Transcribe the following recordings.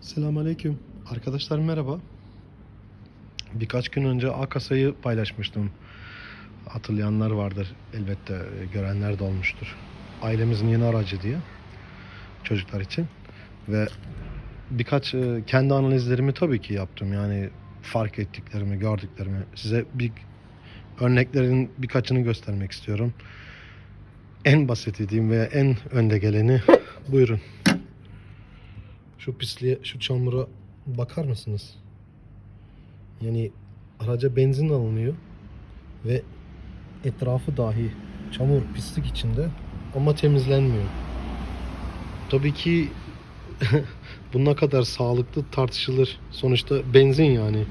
Selamünaleyküm. Arkadaşlar merhaba. Birkaç gün önce A kasayı paylaşmıştım. Hatırlayanlar vardır. Elbette e, görenler de olmuştur. Ailemizin yeni aracı diye. Çocuklar için. Ve birkaç e, kendi analizlerimi tabii ki yaptım. Yani fark ettiklerimi, gördüklerimi. Size bir örneklerin birkaçını göstermek istiyorum. En basit dediğim veya en önde geleni buyurun. Şu pisliğe, şu çamura bakar mısınız? Yani araca benzin alınıyor ve etrafı dahi çamur, pislik içinde ama temizlenmiyor. Tabii ki bu ne kadar sağlıklı tartışılır. Sonuçta benzin yani.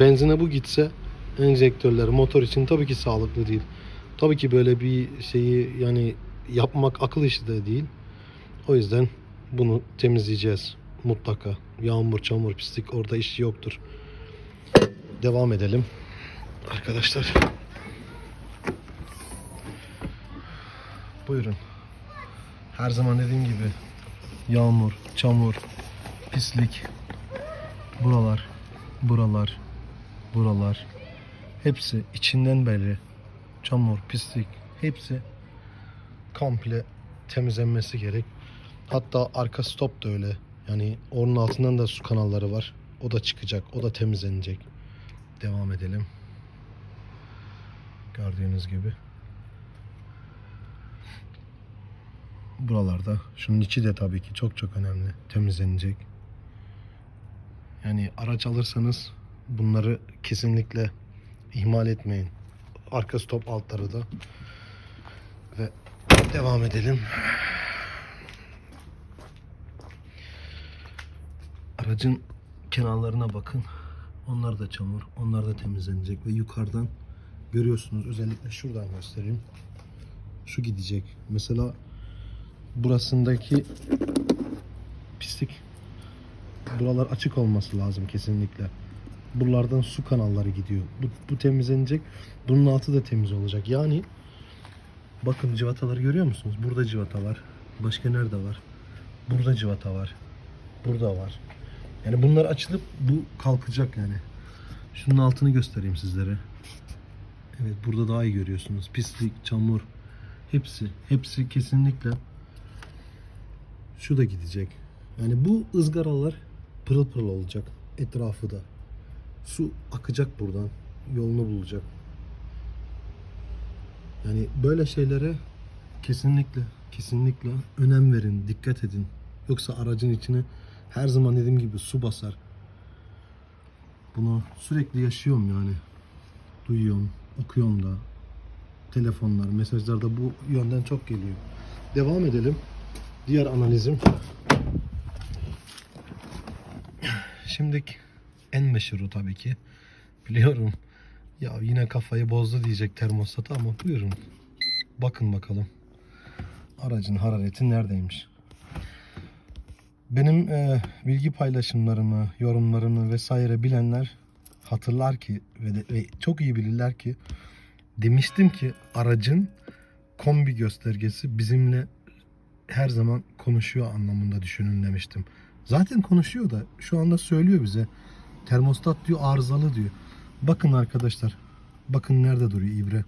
Benzine bu gitse enjektörler motor için tabii ki sağlıklı değil. Tabii ki böyle bir şeyi yani yapmak akıl işi de değil. O yüzden bunu temizleyeceğiz mutlaka. Yağmur, çamur, pislik orada iş yoktur. Devam edelim. Arkadaşlar. Buyurun. Her zaman dediğim gibi yağmur, çamur, pislik buralar, buralar, buralar hepsi içinden belli. Çamur, pislik hepsi komple temizlenmesi gerek. Hatta arka stop da öyle. Yani onun altından da su kanalları var. O da çıkacak. O da temizlenecek. Devam edelim. Gördüğünüz gibi. Buralarda. Şunun içi de tabii ki çok çok önemli. Temizlenecek. Yani araç alırsanız bunları kesinlikle ihmal etmeyin. Arka stop altları da. Ve devam edelim. Aracın kenarlarına bakın. Onlar da çamur. Onlar da temizlenecek ve yukarıdan görüyorsunuz. Özellikle şuradan göstereyim. Şu gidecek. Mesela burasındaki pislik buralar açık olması lazım kesinlikle. Buralardan su kanalları gidiyor. Bu, bu temizlenecek. Bunun altı da temiz olacak. Yani bakın civataları görüyor musunuz? Burada civata var. Başka nerede var? Burada civata var. Burada var. Yani bunlar açılıp bu kalkacak yani. Şunun altını göstereyim sizlere. Evet burada daha iyi görüyorsunuz. Pislik, çamur hepsi hepsi kesinlikle şu da gidecek. Yani bu ızgaralar pırıl pırıl olacak etrafı da. Su akacak buradan. Yolunu bulacak. Yani böyle şeylere kesinlikle kesinlikle önem verin, dikkat edin. Yoksa aracın içine her zaman dediğim gibi su basar. Bunu sürekli yaşıyorum yani. Duyuyorum, okuyorum da. Telefonlar, mesajlarda bu yönden çok geliyor. Devam edelim. Diğer analizim. Şimdi en meşhuru tabii ki. Biliyorum. Ya yine kafayı bozdu diyecek termostatı ama buyurun. Bakın bakalım. Aracın harareti neredeymiş? Benim e, bilgi paylaşımlarımı, yorumlarımı vesaire bilenler hatırlar ki ve, de, ve çok iyi bilirler ki demiştim ki aracın kombi göstergesi bizimle her zaman konuşuyor anlamında düşünün demiştim. Zaten konuşuyor da şu anda söylüyor bize. Termostat diyor arızalı diyor. Bakın arkadaşlar. Bakın nerede duruyor ibre.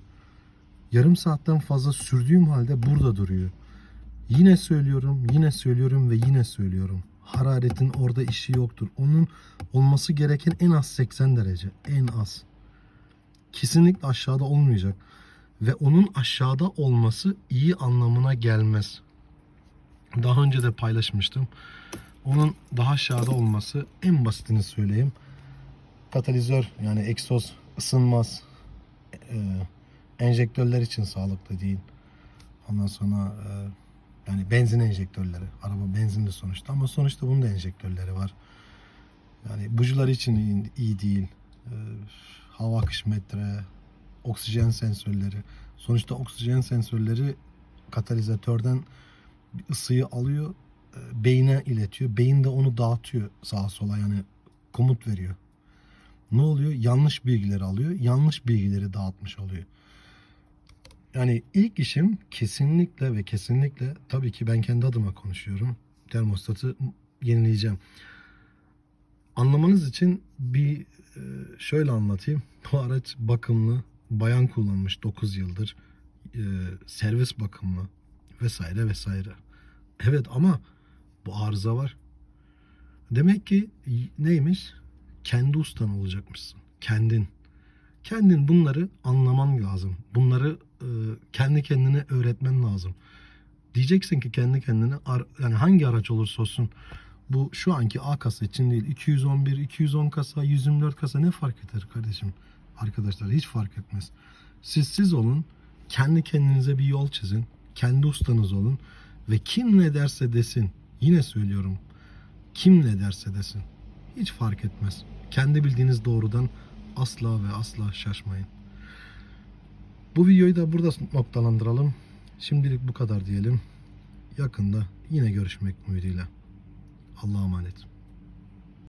Yarım saatten fazla sürdüğüm halde burada duruyor. Yine söylüyorum, yine söylüyorum ve yine söylüyorum. Hararetin orada işi yoktur. Onun olması gereken en az 80 derece. En az. Kesinlikle aşağıda olmayacak. Ve onun aşağıda olması iyi anlamına gelmez. Daha önce de paylaşmıştım. Onun daha aşağıda olması en basitini söyleyeyim. Katalizör yani egzoz ısınmaz. Ee, enjektörler için sağlıklı değil. Ondan sonra e, yani benzin enjektörleri. Araba benzinli sonuçta ama sonuçta bunun da enjektörleri var. Yani bujiler için iyi, değil. Ee, hava akış metre, oksijen sensörleri. Sonuçta oksijen sensörleri katalizatörden ısıyı alıyor, e, beyne iletiyor. Beyin de onu dağıtıyor sağa sola yani komut veriyor. Ne oluyor? Yanlış bilgileri alıyor. Yanlış bilgileri dağıtmış oluyor. Yani ilk işim kesinlikle ve kesinlikle tabii ki ben kendi adıma konuşuyorum. Termostatı yenileyeceğim. Anlamanız için bir e, şöyle anlatayım. Bu araç bakımlı, bayan kullanmış 9 yıldır. E, servis bakımlı vesaire vesaire. Evet ama bu arıza var. Demek ki neymiş? Kendi ustan olacakmışsın. Kendin. Kendin bunları anlaman lazım. Bunları kendi kendine öğretmen lazım. Diyeceksin ki kendi kendine yani hangi araç olursa olsun bu şu anki A kasa için değil 211, 210 kasa, 124 kasa ne fark eder kardeşim? Arkadaşlar hiç fark etmez. Siz siz olun. Kendi kendinize bir yol çizin. Kendi ustanız olun. Ve kim ne derse desin. Yine söylüyorum. Kim ne derse desin. Hiç fark etmez. Kendi bildiğiniz doğrudan asla ve asla şaşmayın. Bu videoyu da burada noktalandıralım. Şimdilik bu kadar diyelim. Yakında yine görüşmek ümidiyle. Allah'a emanet.